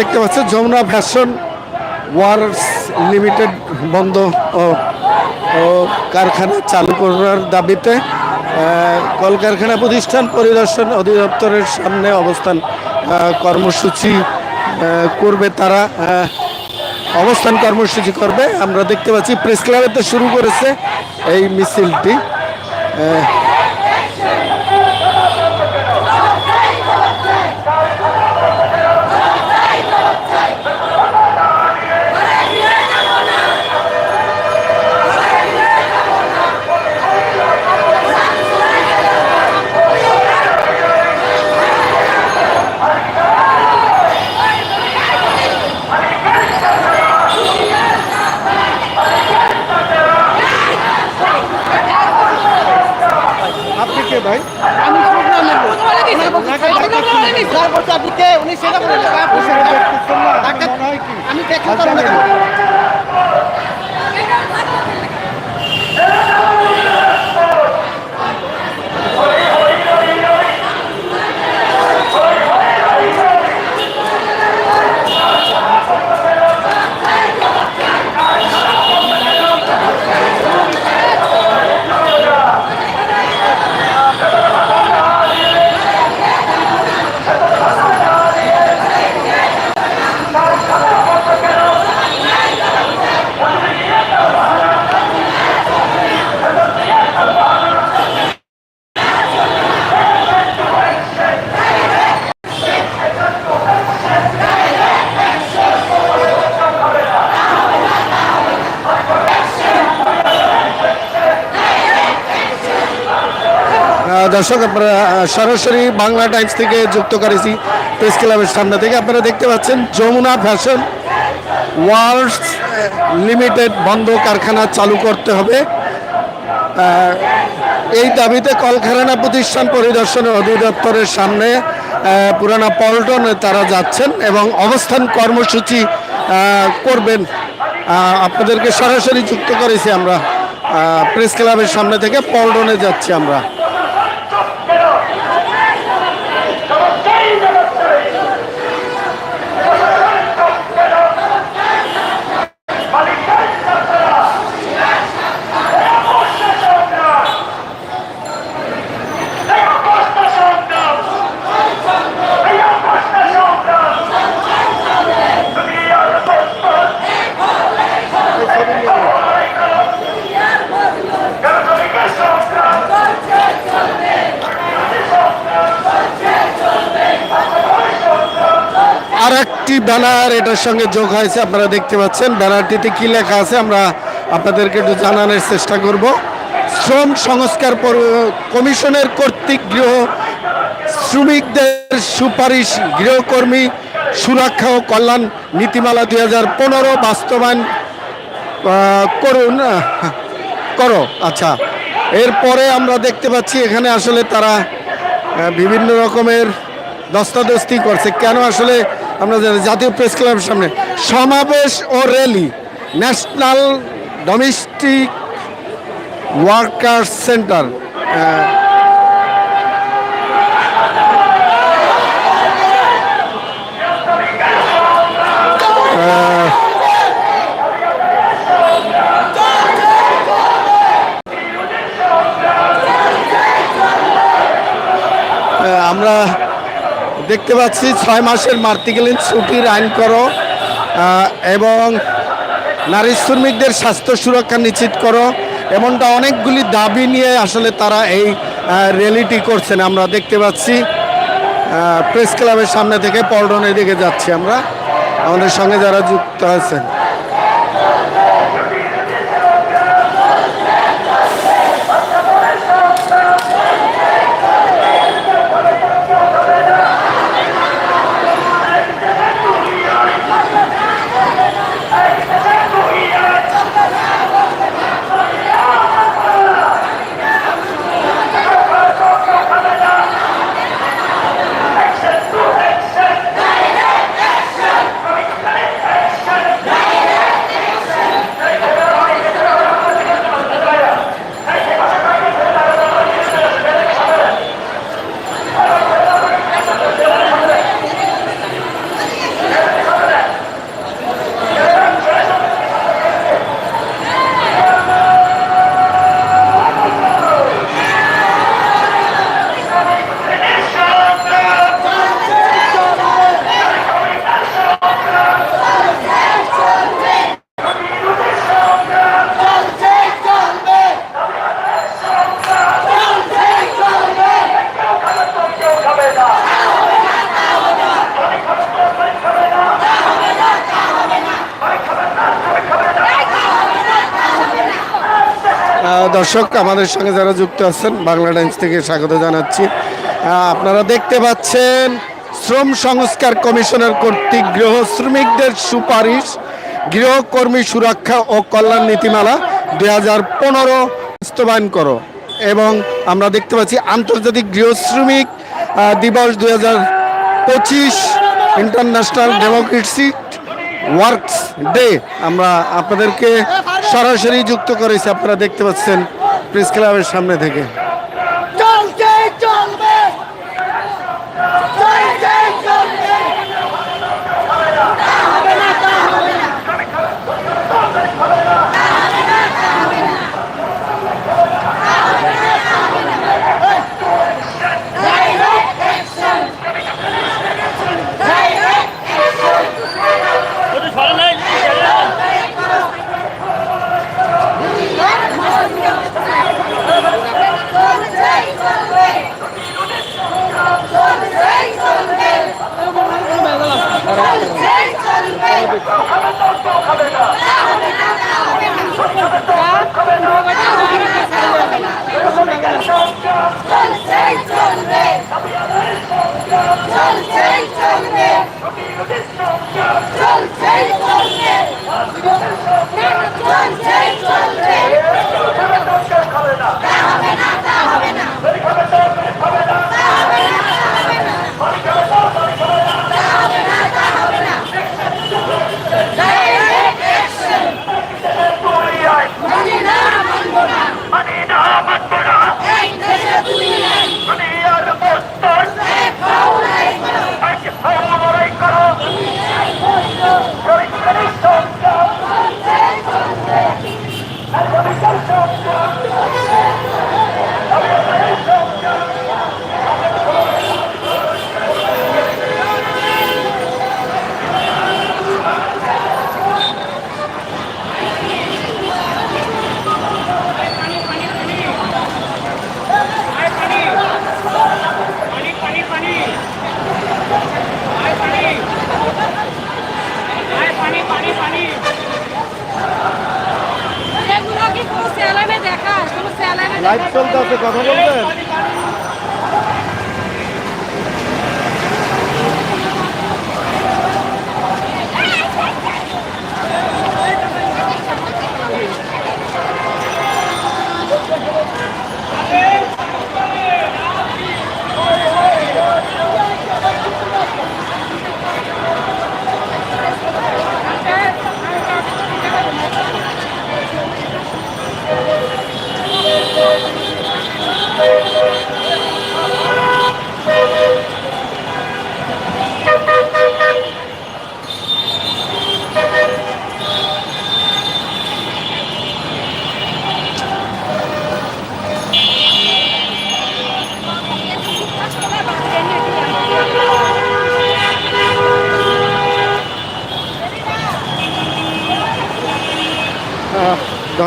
দেখতে পাচ্ছেন যমুনা ফ্যাশন ওয়ার্স লিমিটেড বন্ধ ও কারখানা চালু করার দাবিতে কলকারখানা প্রতিষ্ঠান পরিদর্শন অধিদপ্তরের সামনে অবস্থান কর্মসূচি করবে তারা অবস্থান কর্মসূচি করবে। আমরা দেখতে পাচ্ছি প্রেস ক্লাবেতে শুরু করেছে এই মিছিলটি Hasta luego. দর্শক, আপনারা সরাসরি বাংলা টাইমস থেকে যুক্ত করেছি প্রেস ক্লাবের সামনে থেকে। আপনারা দেখতে পাচ্ছেন যমুনা ফ্যাশন ওয়ার্ল্ড লিমিটেড বন্ধ কারখানা চালু করতে হবে। এই দাবিতে কলকারখানা প্রতিষ্ঠান পরিদর্শনের অধিদপ্তরের সামনে পুরানা পল্টনে তারা যাচ্ছেন এবং অবস্থান কর্মসূচি করবেন। আপনাদেরকে সরাসরি যুক্ত করেছি আমরা প্রেস ক্লাবের সামনে থেকে পল্টনে যাচ্ছি আমরা। একটি ব্যানার, এটার সঙ্গে যোগ হয়েছে, আপনারা দেখতে পাচ্ছেন। ব্যানারটিতে কি লেখা আছে, আমরা আপনাদেরকে একটু জানানোর চেষ্টা করব। শ্রম সংস্কার কমিশনের কর্তৃক গৃহ শ্রমিকদের সুপারিশ, গৃহকর্মী সুরক্ষা ও কল্যাণ নীতিমালা দুই হাজার পনেরো বাস্তবায়ন করুন করো। আচ্ছা এরপরে আমরা দেখতে পাচ্ছি, এখানে আসলে তারা বিভিন্ন রকমের দস্তাদস্তি করছে। কেন আসলে আমরা জাতীয় প্রেস ক্লাবের সামনে। সমাবেশ ও rally national domestic worker centre আমরা দেখতে পাচ্ছি, ছয় মাসের মাতৃকালীন ছুটির আইন করো। এবং নারী শ্রমিকদের স্বাস্থ্য সুরক্ষা নিশ্চিত করো। এমনটা অনেকগুলি দাবি নিয়ে আসলে তারা এই র্যালিটি করছেন। আমরা দেখতে পাচ্ছি প্রেস ক্লাবের সামনে থেকে পল্টনের দিকে যাচ্ছি আমরা। আমাদের সঙ্গে যারা যুক্ত আছেন। দর্শক, আমাদের সঙ্গে যারা যুক্ত আছেন, বাংলা টাইমস থেকে স্বাগত জানাচ্ছি। আপনারা দেখতে পাচ্ছেন, শ্রম সংস্কার কমিশনের কর্তৃক গৃহ শ্রমিকদের সুপারিশ গৃহকর্মী সুরক্ষা ও কল্যাণ নীতিমালা দুই হাজার পনেরো বাস্তবায়ন করো। এবং আমরা দেখতে পাচ্ছি, আন্তর্জাতিক গৃহ শ্রমিক দিবস দুই হাজার পঁচিশ, ইন্টারন্যাশনাল ডেমোক্রেসি ওয়ার্কস ডে। আমরা আপনাদেরকে সরাসরি যুক্ত করেছে আপনারা দেখতে পাচ্ছেন প্রেস ক্লাবের সামনে থেকে। Oh, my God. লাইভ চলতে আছে কথা বলবেন?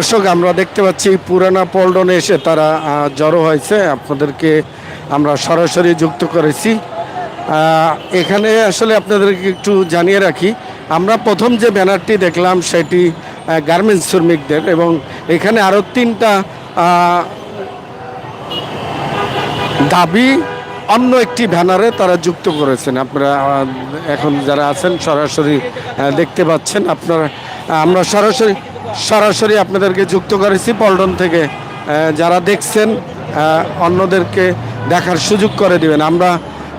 দর্শক, আমরা দেখতে পাচ্ছি পুরানা পল্টনে এসে তারা জড়ো হয়েছে। আপনাদেরকে আমরা সরাসরি যুক্ত করেছি। এখানে আসলে আপনাদেরকে একটু জানিয়ে রাখি, আমরা প্রথম যে ব্যানারটি দেখলাম সেটি গার্মেন্টস শ্রমিকদের এবং এখানে আরও তিনটা দাবি, অন্য একটি ব্যানারে তারা যুক্ত করেছেন। আপনারা এখন যারা আছেন সরাসরি দেখতে পাচ্ছেন। আপনারা, আমরা সরাসরি সরাসরি আপনাদেরকে যুক্ত করেছি পল্টন থেকে। যারা দেখছেন অন্যদেরকে দেখার সুযোগ করে দিবেন। আমরা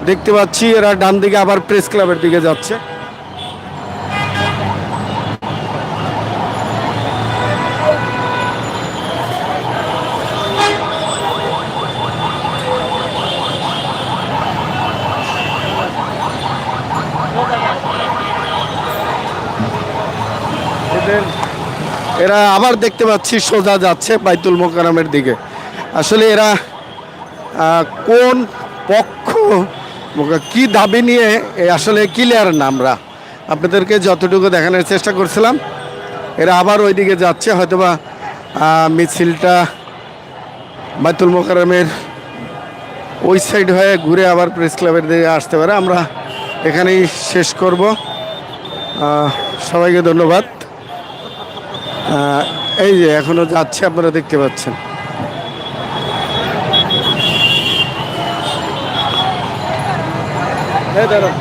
দেখতে পাচ্ছি, এরা ডান দিকে আবার প্রেস ক্লাবের দিকে যাচ্ছে। এরা আবার দেখতে পাচ্ছি সোজা যাচ্ছে বাইতুল মোকারামের দিকে। আসলে এরা কোন পক্ষ কি দাবি নিয়ে আসলে ক্লিয়ার না আমরা। আপনাদেরকে যতটুকু দেখানোর চেষ্টা করছিলাম, এরা আবার ওইদিকে যাচ্ছে, হয়তোবা মিছিলটা বাইতুল মোকারমের ওই সাইড হয়ে ঘুরে আবার প্রেস ক্লাবের দিকে আসতে পারে। আমরা এখানেই শেষ করব। সবাইকে ধন্যবাদ। এই যে এখনও যাচ্ছে আপনারা দেখতে পাচ্ছেন। দাঁড়াও।